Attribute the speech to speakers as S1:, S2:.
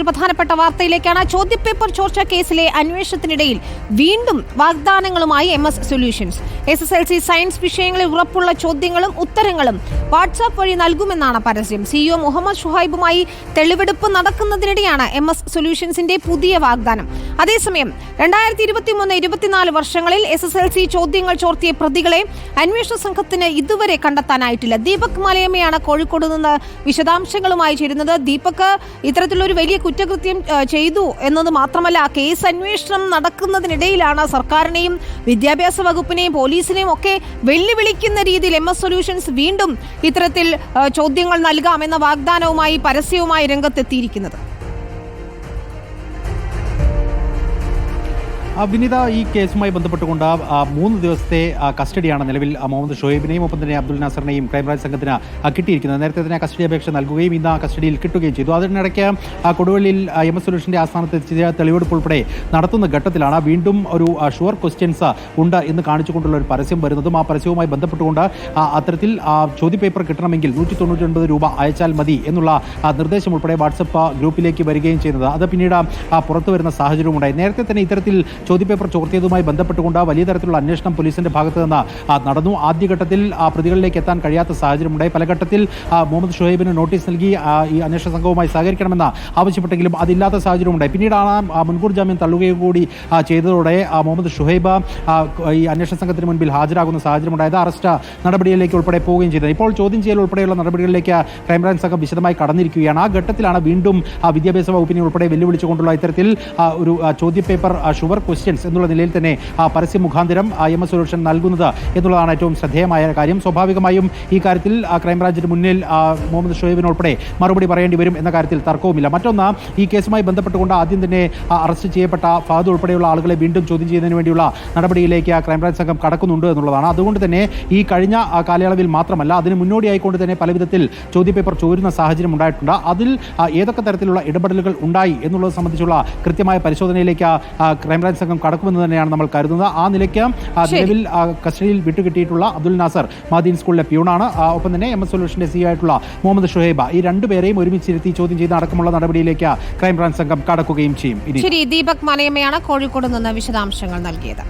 S1: മറ്റൊരു പ്രധാനപ്പെട്ട വാർത്തയിലേക്കാണ് ചോദ്യപേപ്പർ ചോർച്ച കേസിലെ അന്വേഷണത്തിനിടയിൽ വീണ്ടും വാഗ്ദാനങ്ങളുമായി M S solutions. S S L C science വിഷയങ്ങളിൽ ഉറപ്പുള്ള ചോദ്യങ്ങളും ഉത്തരങ്ങളും വാട്സാപ്പ് വഴി നൽകുമെന്നാണ് പരസ്യം. സിഇഒ മുഹമ്മദ് ഷുഹൈബുമായി തെളിവെടുപ്പ് നടക്കുന്നതിനിടെയാണ് എം എസ് സൊല്യൂഷൻസിന്റെ പുതിയ വാഗ്ദാനം. അതേസമയം രണ്ടായിരത്തി ഇരുപത്തി മൂന്ന് ഇരുപത്തിനാല് വർഷങ്ങളിൽ എസ് എസ് എൽ സി ചോദ്യങ്ങൾ ചോർത്തിയ പ്രതികളെ അന്വേഷണ സംഘത്തിന് ഇതുവരെ കണ്ടെത്താനായിട്ടില്ല. ദീപക് മലയമ്മയാണ് കോഴിക്കോട് നിന്ന് വിശദാംശങ്ങളുമായി ചേരുന്നത്. ദീപക് ഇത്തരത്തിലൊരു വലിയ കുറ്റകൃത്യം ചെയ്തു എന്നത് മാത്രമല്ല കേസ് അന്വേഷണം നടക്കുന്നതിനിടയിലാണ് സർക്കാരിനെയും വിദ്യാഭ്യാസ വകുപ്പിനെയും പോലീസിനെയും ഒക്കെ വെല്ലുവിളിക്കുന്ന രീതിയിൽ എം എസ് സൊല്യൂഷൻസ് വീണ്ടും ഇത്തരത്തിൽ ചോദ്യങ്ങൾ നൽകാമെന്ന വാഗ്ദാനവുമായി പരസ്യവുമായി രംഗത്തെത്തിയിരിക്കുന്നത്.
S2: വിനിത ഈ കേസുമായി ബന്ധപ്പെട്ടുകൊണ്ട് മൂന്ന് ദിവസത്തെ കസ്റ്റഡിയാണ് നിലവിൽ മുഹമ്മദ് ഷോയിബിനെയും ഒപ്പം തന്നെ അബ്ദുൽ നാസറിനെയും ക്രൈംബ്രാഞ്ച് സംഘത്തിന് കിട്ടിയിരിക്കുന്നത്. നേരത്തെ തന്നെ കസ്റ്റഡി അപേക്ഷ നൽകുകയും ഇന്ന് കസ്റ്റഡിയിൽ കിട്ടുകയും ചെയ്തു. അതിനിടയ്ക്ക് കൊടുവള്ളിയിൽ എം എസ് സുരേഷിന്റെ ആസ്ഥാനത്ത് എത്തിയ തെളിവെടുപ്പ് ഉൾപ്പെടെ നടത്തുന്ന ഘട്ടത്തിലാണ് വീണ്ടും ഒരു ഷുവർ ക്വസ്റ്റ്യൻസ് ഉണ്ട് എന്ന് കാണിച്ചുകൊണ്ടുള്ള ഒരു പരസ്യം വരുന്നതും ആ പരസ്യവുമായി ബന്ധപ്പെട്ടുകൊണ്ട് അത്തരത്തിൽ ചോദ്യപേപ്പർ കിട്ടണമെങ്കിൽ നൂറ്റി തൊണ്ണൂറ്റി രൂപ അയച്ചാൽ മതി എന്നുള്ള നിർദ്ദേശം ഉൾപ്പെടെ വാട്സപ്പ് ഗ്രൂപ്പിലേക്ക് വരികയും ചെയ്യുന്നത് അത് പിന്നീട് പുറത്തു വരുന്ന സാഹചര്യവും ഉണ്ടായി നേരത്തെ തന്നെ ഇത്തരത്തിൽ ചോദ്യപേപ്പർ ചോർത്തിയതുമായി ബന്ധപ്പെട്ടുകൊണ്ട് വലിയ തരത്തിലുള്ള അന്വേഷണം പോലീസിന്റെ ഭാഗത്ത് നിന്ന് നടന്നു. ആദ്യഘട്ടത്തിൽ ആ പ്രതികളിലേക്ക് എത്താൻ കഴിയാത്ത സാഹചര്യമുണ്ടായി. പല ഘട്ടത്തിൽ മുഹമ്മദ് ഷുഹൈബിന് നോട്ടീസ് നൽകി ഈ അന്വേഷണ സംഘവുമായി സഹകരിക്കണമെന്ന് ആവശ്യപ്പെട്ടെങ്കിലും അതില്ലാത്ത സാഹചര്യമുണ്ടായി. പിന്നീടാണ് മുൻകൂർ ജാമ്യം തള്ളുകയും കൂടി ചെയ്തതോടെ മുഹമ്മദ് ഷുഹൈബ് ഈ അന്വേഷണ സംഘത്തിന് മുൻപിൽ ഹാജരാകുന്ന സാഹചര്യമുണ്ടായത് അറസ്റ്റ് നടപടികളിലേക്ക് ഉൾപ്പെടെ പോവുകയും ചെയ്തത് ഇപ്പോൾ ചോദ്യം ചെയ്യൽ ഉൾപ്പെടെയുള്ള നടപടികളിലേക്ക് ക്രൈംബ്രാഞ്ച് സംഘം വിശദമായി കടന്നിരിക്കുകയാണ്. ആ ഘട്ടത്തിലാണ് വീണ്ടും വിദ്യാഭ്യാസ വകുപ്പിനെ ഉൾപ്പെടെ വെല്ലുവിളിച്ചുകൊണ്ടുള്ള ഇത്തരത്തിൽ ഒരു ചോദ്യപേപ്പർ ഷുവർ ക്വസ്റ്റ്യൻസ് എന്നുള്ള നിലയിൽ തന്നെ ആ, പരസ്യ മുഖാന്തരം എം എസ് സൊല്യൂഷൻ നൽകുന്നത് എന്നുള്ളതാണ് ഏറ്റവും ശ്രദ്ധേയമായ കാര്യം. സ്വാഭാവികമായും ഈ കാര്യത്തിൽ ക്രൈംബ്രാഞ്ചിന് മുന്നിൽ മുഹമ്മദ് ഷുഹൈബിന് ഉൾപ്പെടെ മറുപടി പറയേണ്ടി വരും എന്ന കാര്യത്തിൽ തർക്കവുമില്ല. മറ്റൊന്ന് ഈ കേസുമായി ബന്ധപ്പെട്ടുകൊണ്ട് ആദ്യം തന്നെ അറസ്റ്റ് ചെയ്യപ്പെട്ട ഫാദ് ഉൾപ്പെടെയുള്ള ആളുകളെ വീണ്ടും ചോദ്യം ചെയ്യുന്നതിന് വേണ്ടിയുള്ള നടപടിയിലേക്ക് ക്രൈംബ്രാഞ്ച് സംഘം കടക്കുന്നുണ്ട് എന്നുള്ളതാണ്. അതുകൊണ്ട് തന്നെ ഈ കഴിഞ്ഞ കാലയളവിൽ മാത്രമല്ല അതിന് മുന്നോടിയായിക്കൊണ്ട് തന്നെ പലവിധത്തിൽ ചോദ്യപേപ്പർ ചോരുന്ന സാഹചര്യം ഉണ്ടായിട്ടുണ്ട്. അതിൽ ഏതൊക്കെ തരത്തിലുള്ള ഇടപെടലുകൾ ഉണ്ടായി എന്നുള്ളത് സംബന്ധിച്ചുള്ള കൃത്യമായ പരിശോധനയിലേക്ക് ക്രൈംബ്രാഞ്ച് സംഘം കടക്കുമെന്ന് തന്നെയാണ് നമ്മൾ കരുതുന്നത്. ആ നിലയ്ക്ക്. നിലവിൽ കസ്റ്റഡിയിൽ വിട്ടുകിട്ടിയിട്ടുള്ള അബ്ദുൽ നാസർ മാദീൻ സ്കൂളിലെ പ്യൂണാണ്. ഒപ്പം തന്നെ എം എസ് സൊല്യൂഷന്റെ സി ആയിട്ടുള്ള മുഹമ്മദ് ഷുഹൈബ ഈ രണ്ടുപേരെയും ഒരുമിച്ചിരുത്തി ചോദ്യം ചെയ്ത് അടക്കമുള്ള നടപടിയിലേക്ക് ക്രൈംബ്രാഞ്ച് സംഘം കടക്കുകയും ചെയ്യും.
S1: ശരി ദീപക് മലയമ്മയാണ് കോഴിക്കോട് നിന്ന് വിശദാംശങ്ങൾ നൽകിയത്.